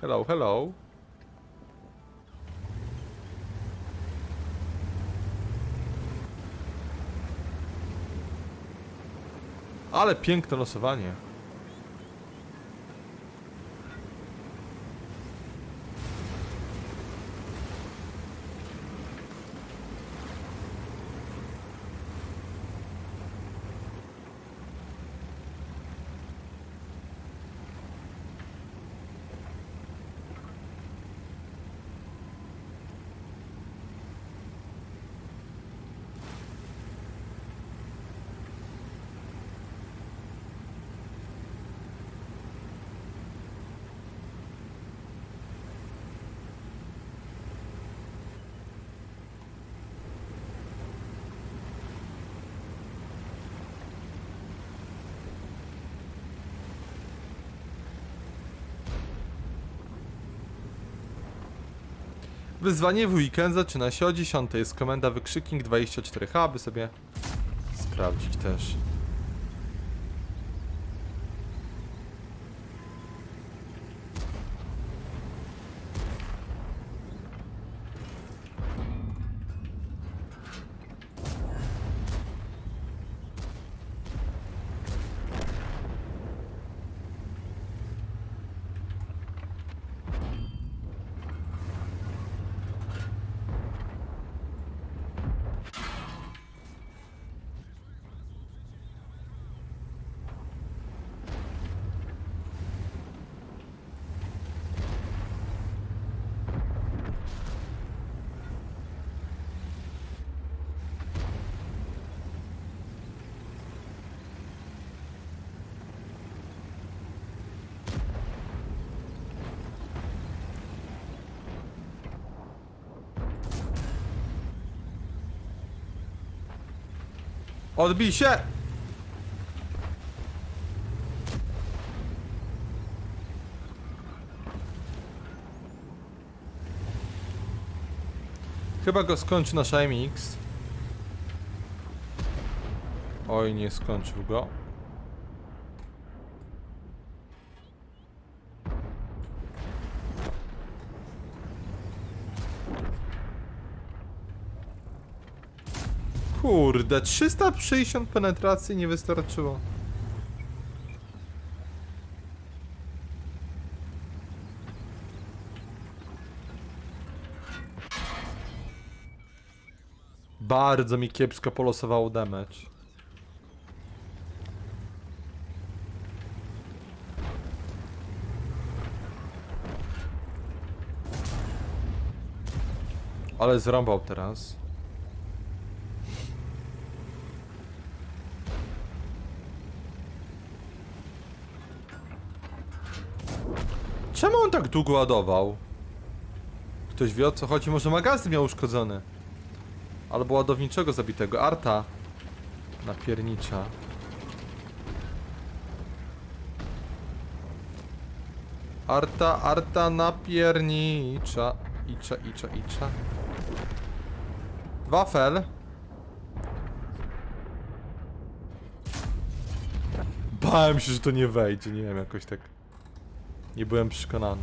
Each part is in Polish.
Hello, hello. Ale piękne losowanie. Wyzwanie w weekend zaczyna się o 10. Jest komenda wykrzyknik 24H, aby sobie sprawdzić też. Odbij się! Chyba go skończy nasz MX. Oj, nie skończył go. Kurde, 360 penetracji nie wystarczyło. Bardzo mi kiepsko polosowało damage. Ale zrąbał teraz. Czemu on tak długo ładował? Ktoś wie o co chodzi? Może magazyn miał uszkodzony? Albo ładowniczego zabitego. Arta napiernicza. Arta, arta napiernicza. Icza, icza, icza. Wafel. Bałem się, że to nie wejdzie. Nie wiem, jakoś tak. Nie byłem przekonany.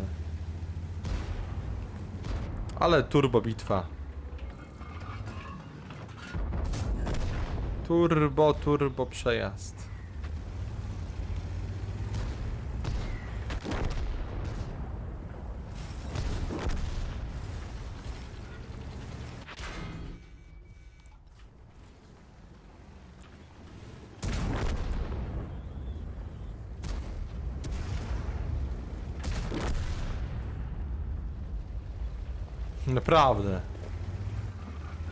Ale turbo bitwa. Turbo, turbo przejazd. Naprawdę.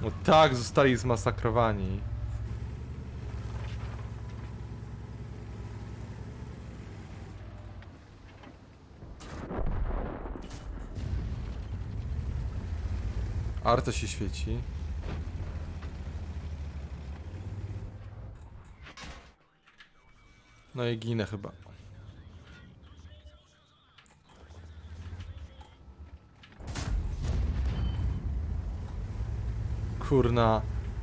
No tak zostali zmasakrowani. Arta się świeci. No i ginę chyba. Kurna,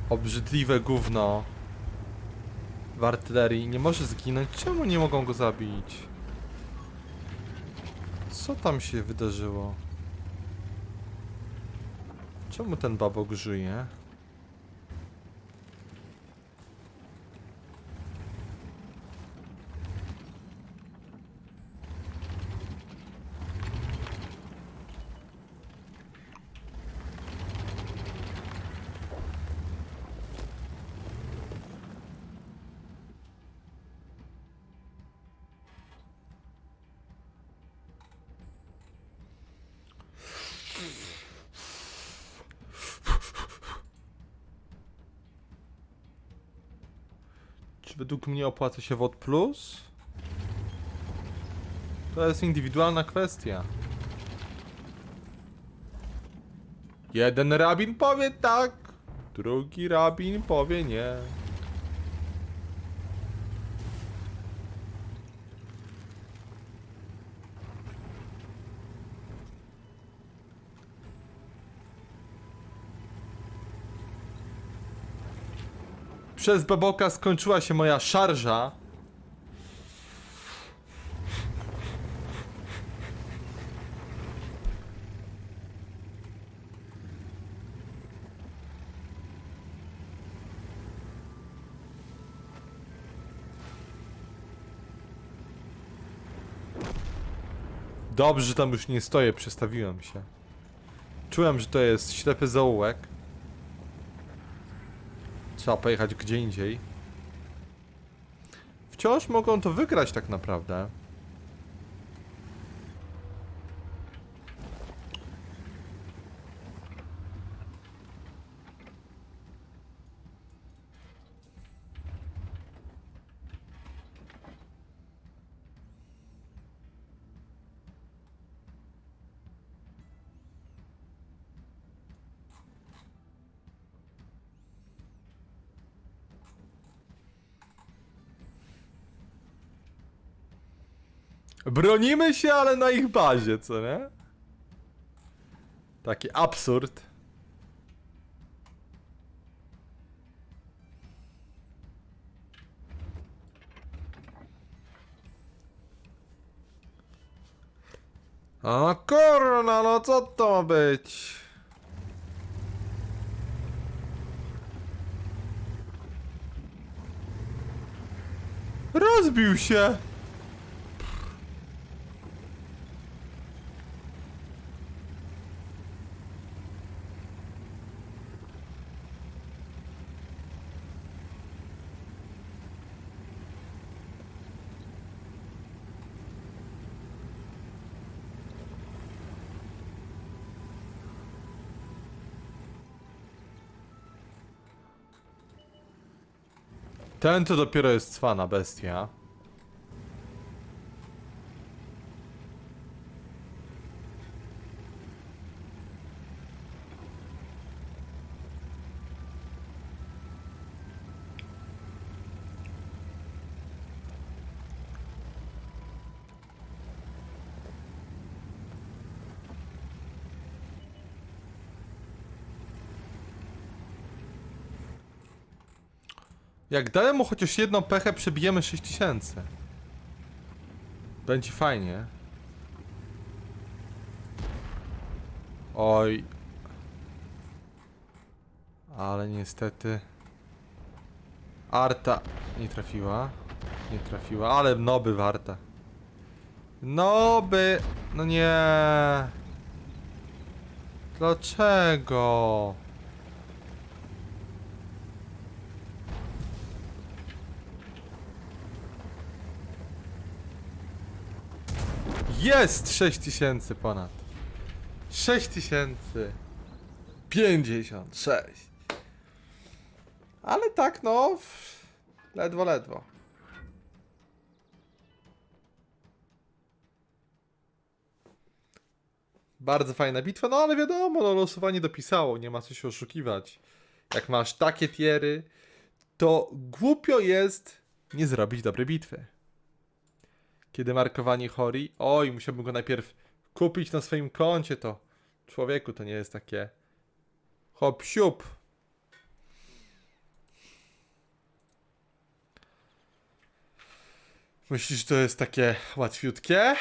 obrzydliwe gówno. W artylerii nie może zginąć. Czemu nie mogą go zabić? Co tam się wydarzyło? Czemu ten babok żyje? Według mnie opłaca się WOD Plus? To jest indywidualna kwestia. Jeden rabin powie tak, drugi rabin powie nie. Przez Beboka skończyła się moja szarża. Dobrze, że tam już nie stoję, przestawiłem się. Czułem, że to jest ślepy zaułek. Trzeba pojechać gdzie indziej. Wciąż mogą to wygrać tak naprawdę. Bronimy się, ale na ich bazie, co nie? Taki absurd. A kurna, no co to ma być? Rozbił się! Ten to dopiero jest cwana bestia. Jak dałem mu chociaż jedną pechę, przebijemy 6000. Będzie fajnie. Oj. Ale niestety. Arta nie trafiła. Nie trafiła, ale noby warta. Noby. No nie. Dlaczego? Jest 6000 ponad. 6056. Ale tak no, ledwo, ledwo. Bardzo fajna bitwa, no ale wiadomo, no losowanie dopisało, nie ma co się oszukiwać. Jak masz takie tiery, to głupio jest nie zrobić dobrej bitwy. Kiedy markowanie Hori, oj, musiałbym go najpierw kupić na swoim koncie, to człowieku to nie jest takie hop siup. Myślisz, że to jest takie łatwiutkie?